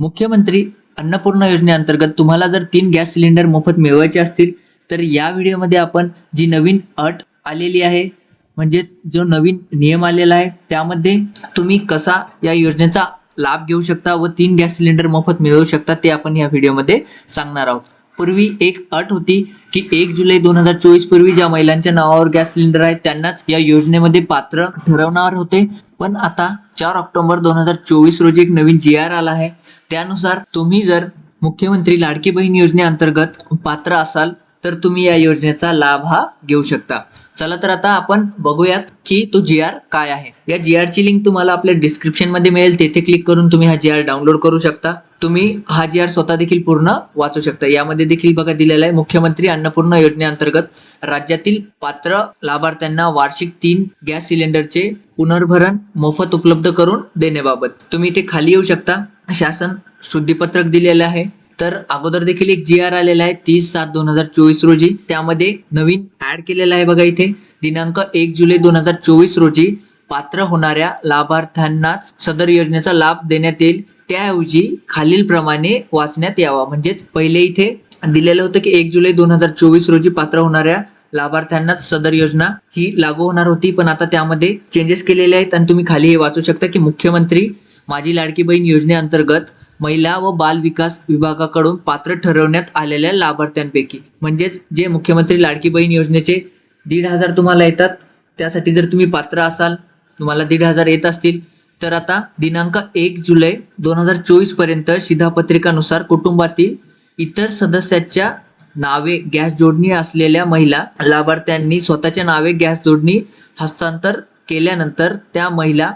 मुख्यमंत्री अन्नपूर्णा योजनेअंतर्गत तुम्हाला जर तीन गॅस सिलेंडर मोफत मिळवायचे असतील तर या व्हिडिओमध्ये आपण जी नवीन अट आलेली आहे म्हणजेच जो नवीन नियम आलेला आहे त्यामध्ये तुम्ही कसा या योजनेचा लाभ घेऊ शकता व तीन गॅस सिलेंडर मोफत मिळवू शकता ते आपण या व्हिडिओमध्ये सांगणार आहोत. पूर्वी एक अट होती की एक जुलै दोन हजार चोवीस पूर्वी ज्या महिलांच्या नावावर गॅस सिलेंडर आहेत त्यांनाच या योजनेमध्ये पात्र ठरवणार होते. पण आता चार ऑक्टोबर दोन हजार चोवीस रोजी एक नवीन जी आर आला आहे. त्यानुसार तुम्ही जर मुख्यमंत्री लाडकी बहीण योजनेअंतर्गत पात्र असाल तर तुम्ही या योजनेचा लाभ हा घेऊ शकता. चला तर आता आपण बघूयात की तो जी आर काय आहे. या जी आरची लिंक तुम्हाला आपल्या डिस्क्रिप्शनमध्ये मिळेल. तेथे क्लिक करून तुम्ही हा जी आर डाउनलोड करू शकता. तुम्ही हा जी आर स्वतः देखील पूर्ण वाचू शकता. यामध्ये देखील बघा दिलेला आहे मुख्यमंत्री अन्नपूर्णा योजनेअंतर्गत राज्यातील पात्र लाभार्थ्यांना वार्षिक तीन गॅस सिलेंडरचे पुनर्भरण मोफत उपलब्ध करून देण्याबाबत. तुम्ही इथे खाली येऊ शकता. शासन शुद्धीपत्रक दिलेलं आहे. तर अगोदर देखील एक जी आर आलेला आहे तीस सात दोन हजार चोवीस रोजी. त्यामध्ये नवीन ऍड केलेला आहे बघा इथे. दिनांक एक जुलै दोन हजार चोवीस रोजी पात्र होणाऱ्या लाभार्थ्यांनाच सदर योजनेचा लाभ देण्यात येईल. त्याऐवजी खालील प्रमाणे वाचण्यात यावा. म्हणजेच पहिले इथे दिलेलं होतं की एक जुलै दोन हजार चोवीस रोजी पात्र होणाऱ्या लाभार्थ्यांनाच सदर योजना ही लागू होणार होती. पण आता त्यामध्ये चेंजेस केलेले आहेत आणि तुम्ही खाली हे वाचू शकता की मुख्यमंत्री माझी लाडकी बहीण योजनेअंतर्गत महिला व बाल विकास विभागाकडून पात्र ठरवण्यात आलेल्या लाभार्थ्यांपैकी म्हणजेच जे मुख्यमंत्री लाडकी बहीण योजनेचे दीड हजार तुम्हाला येतात त्यासाठी जर तुम्ही पात्र असाल तुम्हाला दीड हजार येत असतील तर आता दिनांक एक जुलै दोन हजार चोवीसपर्यंत शिधापत्रिकानुसार कुटुंबातील इतर सदस्याच्या नावे गॅस जोडणी असलेल्या महिला लाभार्थ्यांनी स्वतःच्या नावे गॅस जोडणी हस्तांतर केल्यानंतर त्या महिला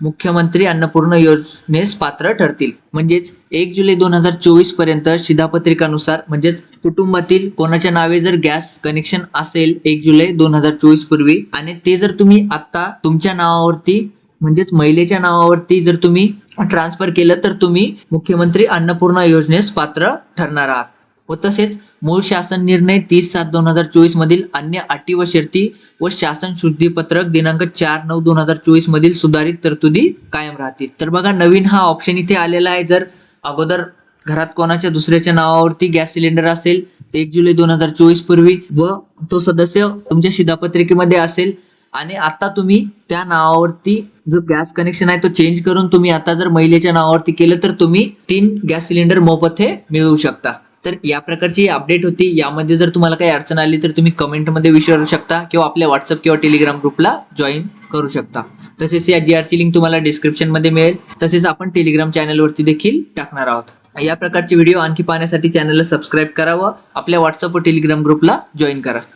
मुख्यमंत्री अन्नपूर्णा योजनेस पात्र ठरतील. म्हणजेच एक जुलै दोन हजार चोवीसपर्यंत शिधापत्रिकानुसार म्हणजेच कुटुंबातील कोणाच्या नावे जर गॅस कनेक्शन असेल एक जुलै दोन हजार चोवीस पूर्वी आणि ते जर तुम्ही आता तुमच्या नावावरती म्हणजेच महिलेच्या नावावरती जर तुम्ही ट्रान्सफर केलं तर तुम्ही मुख्यमंत्री अन्नपूर्णा योजनेस पात्र ठरणार आहात. व तसेच मूळ शासन निर्णय तीस सात दोन हजार चोवीस मधील अन्य अटी व शर्ती व शासन शुद्धीपत्रक दिनांक चार नऊ दोन हजार चोवीस मधील सुधारित तरतुदी कायम राहतील. तर बघा नवीन हा ऑप्शन इथे आलेला आहे. जर अगोदर घरात कोणाच्या दुसऱ्याच्या नावावरती गॅस सिलेंडर असेल एक जुलै दोन हजार चोवीस पूर्वी व तो सदस्य तुमच्या शिधापत्रिकेमध्ये असेल आणि आता तुम्ही त्या नावावरती जो गॅस कनेक्शन आहे तो चेंज करून तुम्ही आता जर महिलेच्या नावावरती केलं तर तुम्ही तीन गॅस सिलेंडर मोफत हे मिळवू शकता. तर या प्रकारची अपडेट होती. यामध्ये जर तुम्हाला काही अडचण आली तर तुम्ही कमेंटमध्ये विचारू शकता किंवा आपल्या व्हॉट्सअप किंवा टेलिग्राम ग्रुपला जॉईन करू शकता. तसेच या जी आरची लिंक तुम्हाला डिस्क्रिप्शनमध्ये मिळेल. तसेच आपण टेलिग्राम चॅनलवरती देखील टाकणार आहोत. या प्रकारचे व्हिडिओ आणखी पाहण्यासाठी चॅनलला सबस्क्राईब करावं. आपल्या व्हॉट्सअप व टेलिग्राम ग्रुपला जॉईन करा.